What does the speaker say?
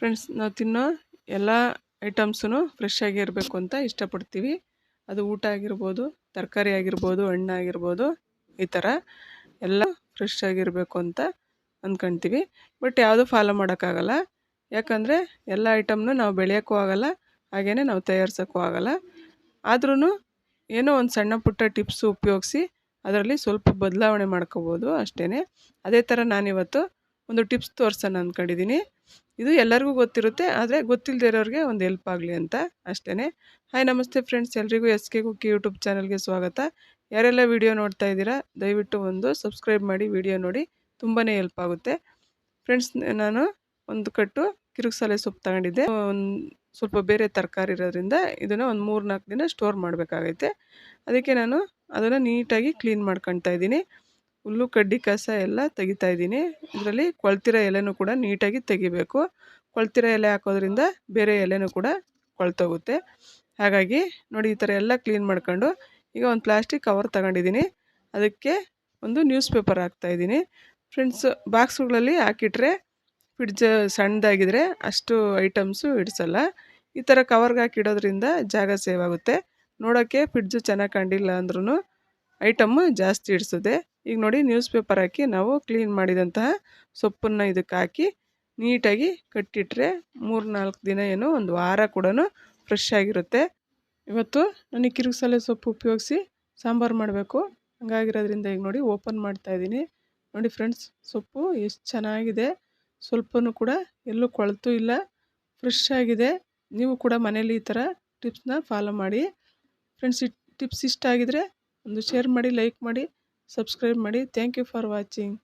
Friends ನಾವು ತಿನ್ನೋ ಎಲ್ಲ ಐಟಮ್ಸೂ ಫ್ರೆಶ್ ಆಗಿರಬೇಕು ಅಂತ ಇಷ್ಟಪಡ್ತೀವಿ. ಅದು ಊಟ ಆಗಿರ್ಬೋದು, ತರಕಾರಿ ಆಗಿರ್ಬೋದು, ಹಣ್ಣು ಆಗಿರ್ಬೋದು, ಈ ಥರ ಎಲ್ಲ ಫ್ರೆಶ್ ಆಗಿರಬೇಕು ಅಂತ ಅಂದ್ಕೊಳ್ತೀವಿ ಬಟ್ ಯಾವುದು ಫಾಲೋ ಮಾಡೋಕ್ಕಾಗಲ್ಲ. ಯಾಕಂದರೆ ಎಲ್ಲ ಐಟಮ್ನು ನಾವು ಬೆಳೆಯೋಕ್ಕೂ ಆಗಲ್ಲ ಹಾಗೆಯೇ ನಾವು ತಯಾರಿಸೋಕ್ಕೂ ಆಗಲ್ಲ. ಆದ್ರೂ ಏನೋ ಒಂದು ಸಣ್ಣ ಪುಟ್ಟ ಟಿಪ್ಸು ಉಪಯೋಗಿಸಿ ಅದರಲ್ಲಿ ಸ್ವಲ್ಪ ಬದಲಾವಣೆ ಮಾಡ್ಕೋಬೋದು ಅಷ್ಟೇ ಅದೇ ಥರ ನಾನಿವತ್ತು ಒಂದು ಟಿಪ್ಸ್ ತೋರಿಸೋಣ ಅಂದ್ಕೊಂಡಿದ್ದೀನಿ ಇದು ಎಲ್ಲರಿಗೂ ಗೊತ್ತಿರುತ್ತೆ, ಆದರೆ ಗೊತ್ತಿಲ್ಲದೆ ಇರೋರಿಗೆ ಒಂದು ಹೆಲ್ಪ್ ಆಗಲಿ ಅಂತ ಅಷ್ಟೇ ಹಾಯ್, ನಮಸ್ತೆ ಫ್ರೆಂಡ್ಸ್, ಎಲ್ರಿಗೂ ಎಸ್ ಕೆ ಕುಕ್ಕಿ ಯೂಟ್ಯೂಬ್ ಚಾನಲ್ಗೆ ಸ್ವಾಗತ. ಯಾರೆಲ್ಲ ವಿಡಿಯೋ ನೋಡ್ತಾ ಇದ್ದೀರಾ, ದಯವಿಟ್ಟು ಒಂದು ಸಬ್ಸ್ಕ್ರೈಬ್ ಮಾಡಿ ವಿಡಿಯೋ ನೋಡಿ ತುಂಬಾ ಹೆಲ್ಪ್ ಆಗುತ್ತೆ. ಫ್ರೆಂಡ್ಸ್, ನಾನು ಒಂದು ಕಟ್ಟು ಕಿರುಕ್ಸಾಲೆ ಸೊಪ್ಪು ತಗೊಂಡಿದ್ದೆ. ಒಂದು ಸ್ವಲ್ಪ ಬೇರೆ ತರಕಾರಿ ಇರೋದ್ರಿಂದ ಇದನ್ನು ಒಂದು ಮೂರು ನಾಲ್ಕು ದಿನ ಸ್ಟೋರ್ ಮಾಡಬೇಕಾಗೈತೆ. ಅದಕ್ಕೆ ನಾನು ಅದನ್ನು ನೀಟಾಗಿ ಕ್ಲೀನ್ ಮಾಡ್ಕೊಳ್ತಾ ಇದ್ದೀನಿ. ಹುಲ್ಲು, ಕಡ್ಡಿ, ಕಸ ಎಲ್ಲ ತೆಗಿತಾ ಇದ್ದೀನಿ. ಇದರಲ್ಲಿ ಕೊಳ್ತಿರೋ ಎಲೆನೂ ಕೂಡ ನೀಟಾಗಿ ತೆಗಿಬೇಕು. ಕೊಳ್ತಿರೋ ಎಲೆ ಹಾಕೋದ್ರಿಂದ ಬೇರೆ ಎಲೆನೂ ಕೂಡ ಕೊಳ್ತೋಗುತ್ತೆ. ಹಾಗಾಗಿ ನೋಡಿ ಈ ಥರ ಎಲ್ಲ ಕ್ಲೀನ್ ಮಾಡ್ಕೊಂಡು ಈಗ ಒಂದು ಪ್ಲಾಸ್ಟಿಕ್ ಕವರ್ ತಗೊಂಡಿದ್ದೀನಿ. ಅದಕ್ಕೆ ಒಂದು ನ್ಯೂಸ್ ಪೇಪರ್ ಹಾಕ್ತಾಯಿದ್ದೀನಿ ಫ್ರೆಂಡ್ಸ್, ಬಾಕ್ಸ್ಗಳಲ್ಲಿ ಹಾಕಿಟ್ರೆ ಫ್ರಿಡ್ಜ್ ಸಣ್ಣದಾಗಿದ್ರೆ ಅಷ್ಟು ಐಟಮ್ಸು ಇಡಿಸಲ್ಲ. ಈ ಥರ ಕವರ್ಗೆ ಹಾಕಿಡೋದ್ರಿಂದ ಜಾಗ ಸೇವ್ ಆಗುತ್ತೆ. ನೋಡೋಕ್ಕೆ ಫ್ರಿಡ್ಜು ಚೆನ್ನಾಗಿ ಕಂಡಿಲ್ಲ ಅಂದ್ರೂ ಐಟಮ್ಮು ಜಾಸ್ತಿ ಇಡಿಸುತ್ತೆ. ಈಗ ನೋಡಿ ನ್ಯೂಸ್ ಪೇಪರ್ ಹಾಕಿ ನಾವು ಕ್ಲೀನ್ ಮಾಡಿದಂತಹ ಸೊಪ್ಪನ್ನು ಇದಕ್ಕೆ ಹಾಕಿ ನೀಟಾಗಿ ಕಟ್ಟಿಟ್ರೆ ಮೂರು ನಾಲ್ಕು ದಿನ ಏನು ಒಂದು ವಾರ ಕೂಡ ಫ್ರೆಶ್ ಆಗಿರುತ್ತೆ. ಇವತ್ತು ನನಗೆ ಕಿರುಗ್ಸಲೆ ಸೊಪ್ಪು ಉಪಯೋಗಿಸಿ ಸಾಂಬಾರು ಮಾಡಬೇಕು. ಹಂಗಾಗಿರೋದ್ರಿಂದ ಈಗ ನೋಡಿ ಓಪನ್ ಮಾಡ್ತಾ ಇದ್ದೀನಿ. ನೋಡಿ ಫ್ರೆಂಡ್ಸ್ ಸೊಪ್ಪು ಎಷ್ಟು ಚೆನ್ನಾಗಿದೆ. ಸ್ವಲ್ಪನೂ ಕೂಡ ಎಲ್ಲೂ ಕೊಳತು ಇಲ್ಲ. ಫ್ರೆಶ್ ಆಗಿದೆ. ನೀವು ಕೂಡ ಮನೇಲಿ ಈ ಥರ ಟಿಪ್ಸ್ನ ಫಾಲೋ ಮಾಡಿ. ಫ್ರೆಂಡ್ಸ್ ಈ ಟಿಪ್ಸ್ ಇಷ್ಟ ಆಗಿದರೆ ಒಂದು ಶೇರ್ ಮಾಡಿ ಲೈಕ್ ಮಾಡಿ. ಸಬ್ಸ್ಕ್ರೈಬ್ ಮಾಡಿ ಥ್ಯಾಂಕ್ ಯು ಫಾರ್ ವಾಚಿಂಗ್